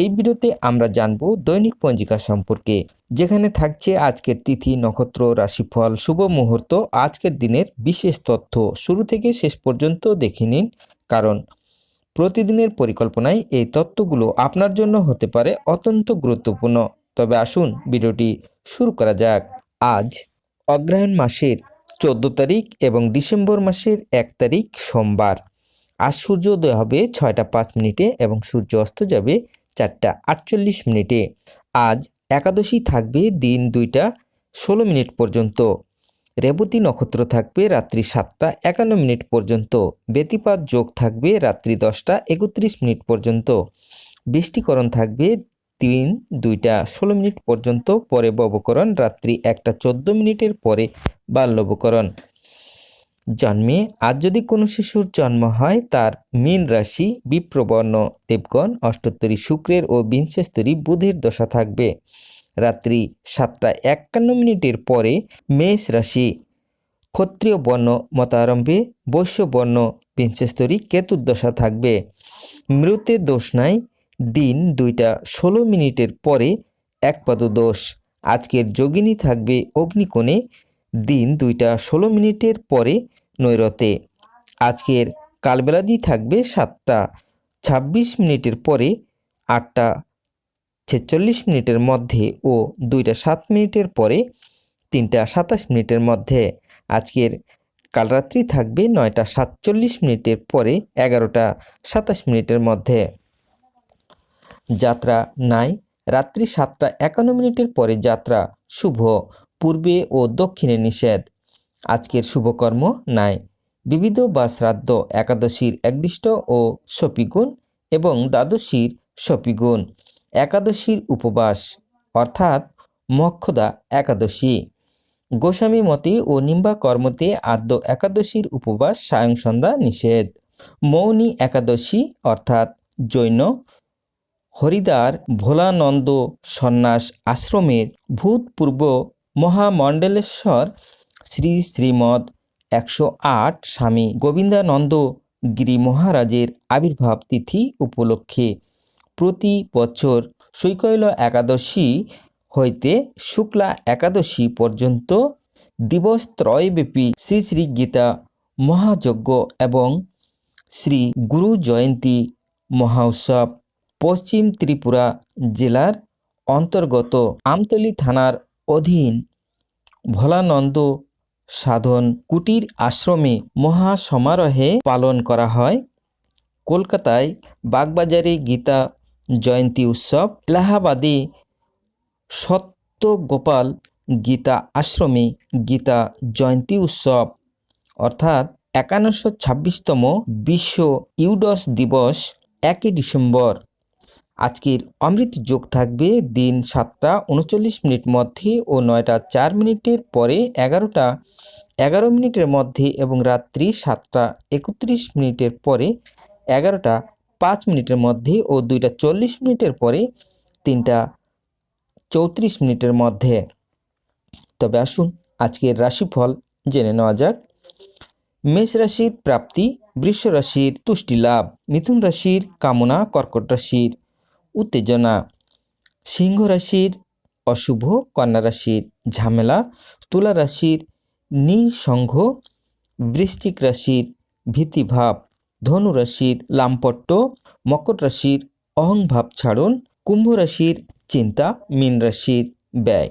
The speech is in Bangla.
এই ভিডিওতে আমরা জানব দৈনিক পঞ্জিকা সম্পর্কে, যেখানে থাকছে আজকের তিথি, নক্ষত্র, রাশিফল, শুভ মুহূর্ত, আজকের দিনের বিশেষ তথ্য। শুরু থেকে শেষ পর্যন্ত দেখে নিন, কারণ প্রতিদিনের পরিকল্পনায় এই তথ্যগুলো আপনার জন্য হতে পারে অত্যন্ত গুরুত্বপূর্ণ। তবে আসুন ভিডিওটি শুরু করা যাক। আজ অগ্রহায়ণ মাসের চোদ্দ তারিখ এবং ডিসেম্বর মাসের এক তারিখ সোমবার। আজ সূর্যোদয় হবে ছয়টা পাঁচ মিনিটে এবং সূর্য অস্ত যাবে চারটা আটচল্লিশ মিনিটে। আজ একাদশী থাকবে দিন দুইটা, ষোলো মিনিট পর্যন্ত। রেবতী নক্ষত্র থাকবে রাত্রি সাতটা, একান্ন মিনিট পর্যন্ত। ব্যতিপাত যোগ থাকবে রাত্রি দশটা, একত্রিশ মিনিট পর্যন্ত। বৃষ্টিকরণ থাকবে তিন দুইটা, ষোলো মিনিট পর্যন্ত। পরে ববকরণ রাত্রি একটা, চোদ্দ মিনিটের পরে বাল্যবকরণ। জন্মে আজ যদি কোনো শিশুর জন্ম হয়, তার মীন রাশি বিপ্রবর্ণ দেবগণ, অষ্টোত্তরী শুক্রের ও বিংশস্তরী বুধের দশা থাকবে। রাত্রি সাতটা একান্ন মিনিটের পরে মেষ রাশি ক্ষত্রিয় বর্ণ মতারম্ভে বৈশ্য বর্ণ বিংশস্তরী কেতুর দশা থাকবে। মৃতে দোষ নাই, দিন দুইটা ষোলো মিনিটের পরে একপাদ দোষ আজকের যোগিনী থাকবে অগ্নিকোণে দিন দুইটা ষোলো মিনিটের পরে নৈরতে। আজকের কালবেলাদি থাকবে সাতটা। ছাব্বিশ মিনিটের পরে আটটা। ছেচল্লিশ মিনিটের মধ্যে ও দুইটা সাত মিনিটের পরে তিনটা সাতাশ মিনিটের মধ্যে। আজকের কালরাত্রি থাকবে নয়টা সাতচল্লিশ মিনিটের পরে এগারোটা সাতাশ মিনিটের মধ্যে। যাত্রা নাই। রাত্রি সাতটা একান্ন মিনিটের পরে যাত্রা। শুভ। পূর্বে ও দক্ষিণে নিষেধ। আজকের শুভকর্ম নাই। বিবিধ বা শ্রাদ্ধ একাদশীর একদিষ্ট ও সপিগুণ এবং দ্বাদশীর সপিগুণ একাদশীর উপবাস, অর্থাৎ মক্ষদা একাদশী। গোস্বামী মতে ও নিম্বা কর্মতে আদ্য একাদশীর উপবাস সায়ং সন্ধ্যা নিষেধ। মৌনী একাদশী, অর্থাৎ জৈন হরিদার ভোলানন্দ সন্ন্যাস আশ্রমের ভূতপূর্ব মহামণ্ডলেশ্বর শ্রী শ্রীমদ একশো আট স্বামী গোবিন্দানন্দ গিরি মহারাজের আবির্ভাব তিথি উপলক্ষে প্রতি বছর শৈকৈল একাদশী হইতে শুক্লা একাদশী পর্যন্ত দিবস ত্রয়ব্যাপী শ্রী শ্রী গীতা মহাযজ্ঞ এবং শ্রী গুরু জয়ন্তী মহোৎসব পশ্চিম ত্রিপুরা জেলার অন্তর্গত আমতলী থানার অধীন ভোলানন্দ সাধন কুটির আশ্রমে মহাসমারোহে পালন করা হয়। কলকাতায় বাগবাজারে গীতা জয়ন্তী উৎসব, এলাহাবাদে সত্যগোপাল গীতা আশ্রমে গীতা জয়ন্তী উৎসব, অর্থাৎ একান্নশো ছাব্বিশতম বিশ্ব ইউডস দিবস, একই ডিসেম্বর। আজকের অমৃত যোগ থাকবে দিন সাতটা উনচল্লিশ মিনিট মধ্যে ও নয়টা চার মিনিটের পরে এগারোটা এগারো মিনিটের মধ্যে এবং রাত্রি সাতটা একত্রিশ মিনিটের পরে এগারোটা পাঁচ মিনিটের মধ্যে ও দুইটা চল্লিশ মিনিটের পরে তিনটা চৌত্রিশ মিনিটের মধ্যে। তবে আসুন আজকের রাশিফল জেনে নেওয়া যাক। মেষ রাশির প্রাপ্তি, বৃষ রাশির তুষ্টি লাভ, মিথুন রাশির কামনা, কর্কট রাশির উত্তেজনা। সিংহ রাশির অশুভ, কন্যা রাশির ঝামেলা, তুলা রাশির নিঃসংঘ বৃষ্টিক রাশির ভীতিভাব, ধনু রাশির লাম্পট্য, মকর রাশির অহংভাব ছাড়ন, কুম্ভ রাশির চিন্তা, মীন রাশির ব্যয়।